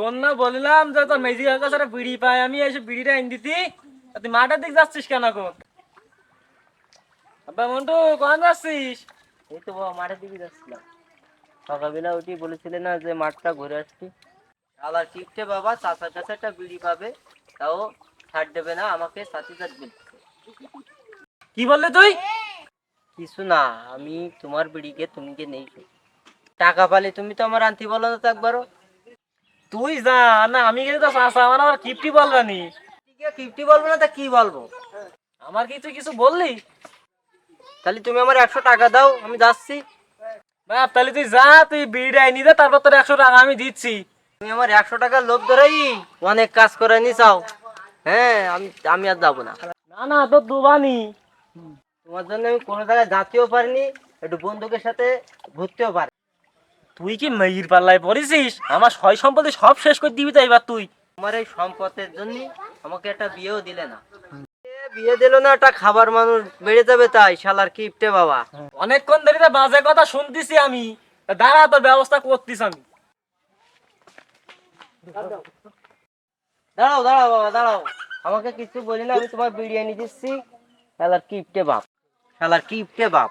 তোর না বললাম যে তোর মেজি কাছে একটা বিড়ি পাই আমি এসে বিড়িটা এনে দিতি তুই মাঠের দিক যাচ্ছিস কেন আব্বা মন্টু কোন যাচ্ছিস? এই তো বাবা মাঠের দিকে যাচ্ছিলাম। সকালবেলা উঠি বলেছিলে না যে মাঠটা ঘুরে আসছি। আবার কিপটে বাবা চাচার কাছে একটা বিড়ি পাবে তাও ছাড় দেবে না আমাকে সাথে সাথ কি বললি তুই? কিছু না আমি তোমার বিড়িকে তুমি কে নেই। টাকা পালে তুমি তো আমার আনতে বলো না তো একবারও। তুই যা না আমি কিন্তু তো চাষা আমার আবার কিপটি বলবানি ফিফটি বলব না তা কি বলব? আমার কি তুই কিছু বললি? তাহলে তুমি আমার একশো টাকা দাও আমি যাচ্ছি। বাপ তাহলে তুই যা তুই বিড়িটা এনে দে তারপর তোর একশো টাকা আমি দিচ্ছি। তুমি আমার একশো টাকার লোভ ধরেই অনেক কাজ করে নি চাও হ্যাঁ আমি আমি আর যাব না। না না তোর দুবানি তোমার জন্য আমি কোনো জায়গায় যাতেও পারিনি একটু বন্ধুকের সাথে ঘুরতেও পারি। তুই কি মেয়ের পাল্লায় পড়েছিস? আমার সয় সম্পত্তি সব শেষ করে দিবি তো এবার তুই। তোমার এই সম্পদের জন্য আমাকে একটা বিয়েও দিলে না। বিয়ে দিল না একটা খাবার মানুষ বেড়ে যাবে তাই শালার কিপটে বাবা। অনেকক্ষণ ধরে বাজে কথা শুনতেছি আমি। দাঁড়া তোর ব্যবস্থা করতিস আমি। দাঁড়াও দাঁড়াও বাবা দাঁড়াও। আমাকে কিছু বলি না আমি তোমার বিরিয়ানি দিচ্ছি। শালার কিপটে বাপ। শালার কিপটে বাপ।